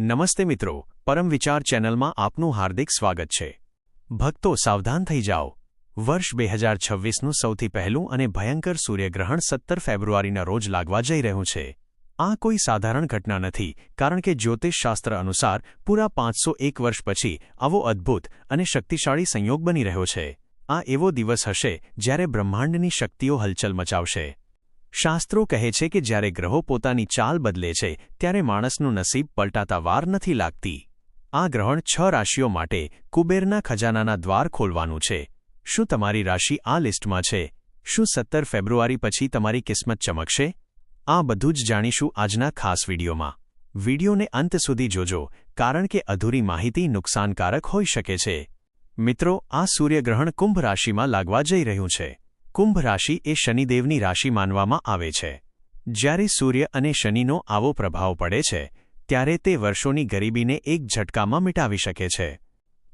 નમસ્તે મિત્રો, પરમ વિચાર ચેનલમાં આપનું હાર્દિક સ્વાગત છે. ભક્તો સાવધાન થઈ જાઓ. વર્ષ બે હજાર છવ્વીસનું સૌથી પહેલું અને ભયંકર સૂર્યગ્રહણ સત્તર ફેબ્રુઆરીના રોજ લાગવા જઈ રહ્યું છે. આ કોઈ સાધારણ ઘટના નથી, કારણ કે જ્યોતિષશાસ્ત્ર અનુસાર પૂરા પાંચસો એક વર્ષ પછી આવો અદ્ભુત અને શક્તિશાળી સંયોગ બની રહ્યો છે. આ એવો દિવસ હશે જ્યારે બ્રહ્માંડની શક્તિઓ હલચલ મચાવશે. શાસ્ત્રો કહે છે કે જ્યારે ગ્રહો પોતાની ચાલ બદલે છે, ત્યારે માણસનું નસીબ પલટાતા વાર નથી લાગતી. આ ગ્રહણ છ રાશિઓ માટે કુબેરના ખજાનાના દ્વાર ખોલવાનું છે. શું તમારી રાશિ આ લિસ્ટમાં છે? શું સત્તર ફેબ્રુઆરી પછી તમારી કિસ્મત ચમકશે? આ બધું જ જાણીશું આજના ખાસ વિડીયોમાં. વિડીયોને અંત સુધી જોજો, કારણ કે અધૂરી માહિતી નુકસાનકારક હોઈ શકે છે. મિત્રો, આ સૂર્યગ્રહણ કુંભ રાશિમાં લાગવા જઈ રહ્યું છે. કુંભ રાશિ એ શનિદેવની રાશિ માનવામાં આવે છે. જ્યારે સૂર્ય અને શનિનો આવો પ્રભાવ પડે છે, ત્યારે તે વર્ષોની ગરીબીને એક ઝટકામાં મિટાવી શકે છે.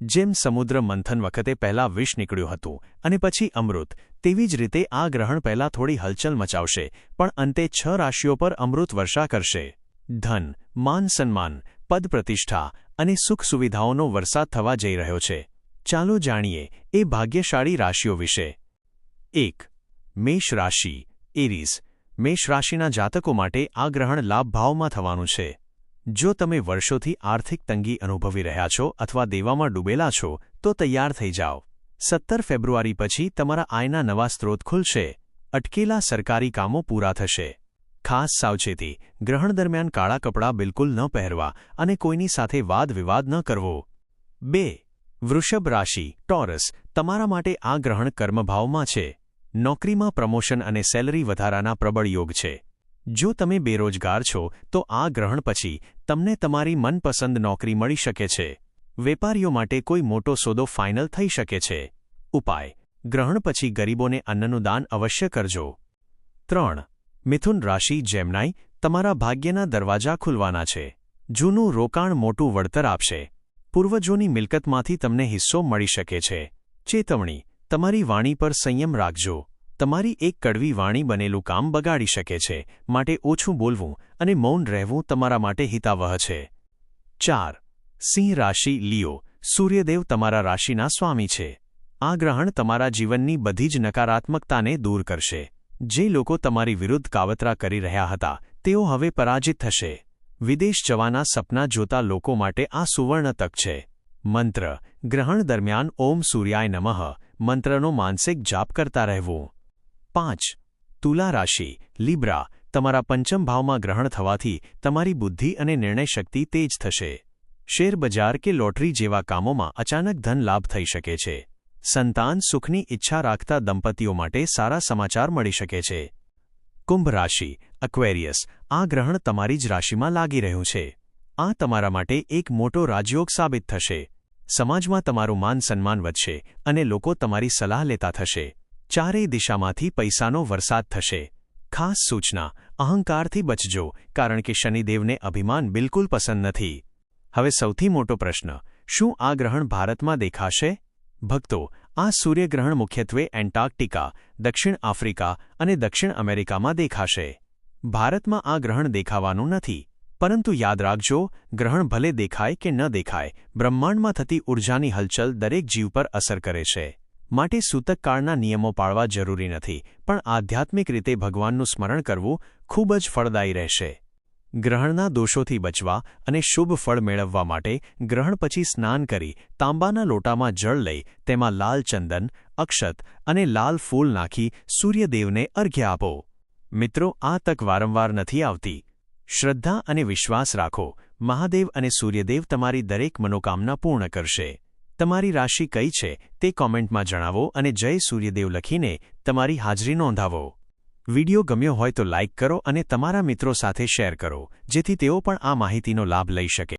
જેમ સમુદ્ર મંથન વખતે પહેલા વિષ નીકળ્યું હતું અને પછી અમૃત, તેવી જ રીતે આ ગ્રહણ પહેલા થોડી હલચલ મચાવશે, પણ અંતે છ રાશિઓ પર અમૃત વર્ષા કરશે. ધન, માન સન્માન, પદ પ્રતિષ્ઠા અને સુખ સુવિધાઓનો વરસાદ થવા જઈ રહ્યો છે. ચાલો જાણીએ, એ ભાગ્યશાળી રાશિઓ વિશે. એક, મેષ રાશિ એરીઝ મેષ રાશિના જાતકો માટે આ ગ્રહણ લાભભાવમાં થવાનું છે. જો તમે વર્ષોથી આર્થિક તંગી અનુભવી રહ્યા છો અથવા દેવામાં ડૂબેલા છો, તો તૈયાર થઈ જાઓ. સત્તર ફેબ્રુઆરી પછી તમારા આયના નવા સ્ત્રોત ખુલશે. અટકેલા સરકારી કામો પૂરા થશે. ખાસ સાવચેતી, ગ્રહણ દરમિયાન કાળા કપડાં બિલકુલ ન પહેરવા અને કોઈની સાથે વાદ વિવાદ ન કરવો. બે, વૃષભ રાશિ, ટોરસ, તમારા માટે આ ગ્રહણ કર્મભાવમાં છે. નોકરીમાં પ્રમોશન અને સેલરી વધારાના પ્રબળ યોગ છે. જો તમે બેરોજગાર છો, તો આ ગ્રહણ પછી તમને તમારી મનપસંદ નોકરી મળી શકે છે. વેપારીઓ માટે કોઈ મોટો સોદો ફાઇનલ થઈ શકે છે. ઉપાય. ગ્રહણ પછી ગરીબોને અન્નનું દાન અવશ્ય કરજો. ત્રણ. મિથુન રાશિ જેમનાઈ તમારા ભાગ્યના દરવાજા ખુલવાના છે. જૂનું રોકાણ મોટું વળતર આપશે. પૂર્વજોની મિલકતમાંથી તમને હિસ્સો મળી શકે છે. ચેતવણી. તમારી વાણી પર સંયમ રાખજો. તમારી એક કડવી વાણી બનેલું કામ બગાડી શકે છે. માટે ઓછું બોલવું અને મૌન રહેવું તમારા માટે હિતાવહ છે. ચાર. સિંહ રાશિ લિયો. સૂર્યદેવ તમારા રાશિના સ્વામી છે. આ ગ્રહણ તમારા જીવનની બધી જ નકારાત્મકતાને દૂર કરશે. જે લોકો તમારી વિરુદ્ધ કાવતરા કરી રહ્યા હતા, તેઓ હવે પરાજિત થશે. વિદેશ જવાના સપના જોતા લોકો માટે આ સુવર્ણ તક છે. મંત્ર. ગ્રહણ દરમિયાન ઓમ સૂર્યાય નમઃ. મંત્રનો માનસિક જાપ કરતા રહેવું. પાંચ. તુલા રાશિ, લીબ્રા, તમારા પંચમ ભાવમાં ગ્રહણ થવાથી તમારી બુદ્ધિ અને નિર્ણય શક્તિ તેજ થશે. શેરબજાર કે લોટરી જેવા કામોમાં અચાનક ધન લાભ થઈ શકે છે. સંતાન સુખની ઈચ્છા રાખતા દંપતીઓ માટે સારા સમાચાર મળી શકે છે. કુંભ રાશિ, અક્વેરિયસ, આ ગ્રહણ તમારી જ રાશિમાં લાગી રહ્યું છે. આ તમારા માટે એક મોટો રાજયોગ સાબિત થશે. સમાજમાં તમારું માન સન્માન વધશે અને લોકો તમારી સલાહ લેતા થશે. ચારેય દિશામાંથી પૈસાનો વરસાદ થશે. ખાસ સૂચના, અહંકારથી બચજો, કારણ કે શનિદેવને અભિમાન બિલકુલ પસંદ નથી. હવે સૌથી મોટો પ્રશ્ન, શું આ ગ્રહણ ભારતમાં દેખાશે? ભક્તો, આ સૂર્યગ્રહણ મુખ્યત્વે એન્ટાર્કટિકા, દક્ષિણ આફ્રિકા અને દક્ષિણ અમેરિકામાં દેખાશે. ભારતમાં આ ગ્રહણ દેખાવાનું નથી. પરંતુ યાદ રાખજો, ગ્રહણ ભલે દેખાય કે ન દેખાય, બ્રહ્માંડમાં થતી ઊર્જાની હલચલ દરેક જીવ પર અસર કરે છે. માટે સૂતકકાળના નિયમો પાળવા જરૂરી નથી, પણ આધ્યાત્મિક રીતે ભગવાનનું સ્મરણ કરવું ખૂબ જ ફળદાયી રહેશે. ગ્રહણના દોષોથી બચવા અને શુભ ફળ મેળવવા માટે ગ્રહણ પછી સ્નાન કરી, તાંબાના લોટામાં જળ લઈ, તેમાં લાલ ચંદન, અક્ષત અને લાલ ફૂલ નાખી સૂર્યદેવને અર્ઘ્ય આપો. મિત્રો, આ તક વારંવાર નથી આવતી. શ્રદ્ધા અને વિશ્વાસ રાખો. મહાદેવ અને સૂર્યદેવ તમારી દરેક મનોકામના પૂર્ણ કરશે. તમારી રાશિ કઈ છે તે કોમેન્ટમાં જણાવો અને જય સૂર્યદેવ લખીને તમારી હાજરી નોંધાવો. વિડિયો ગમ્યો હોય તો લાઇક કરો અને તમારા મિત્રો સાથે શેર કરો, જેથી તેઓ પણ આ માહિતીનો લાભ લઈ શકે.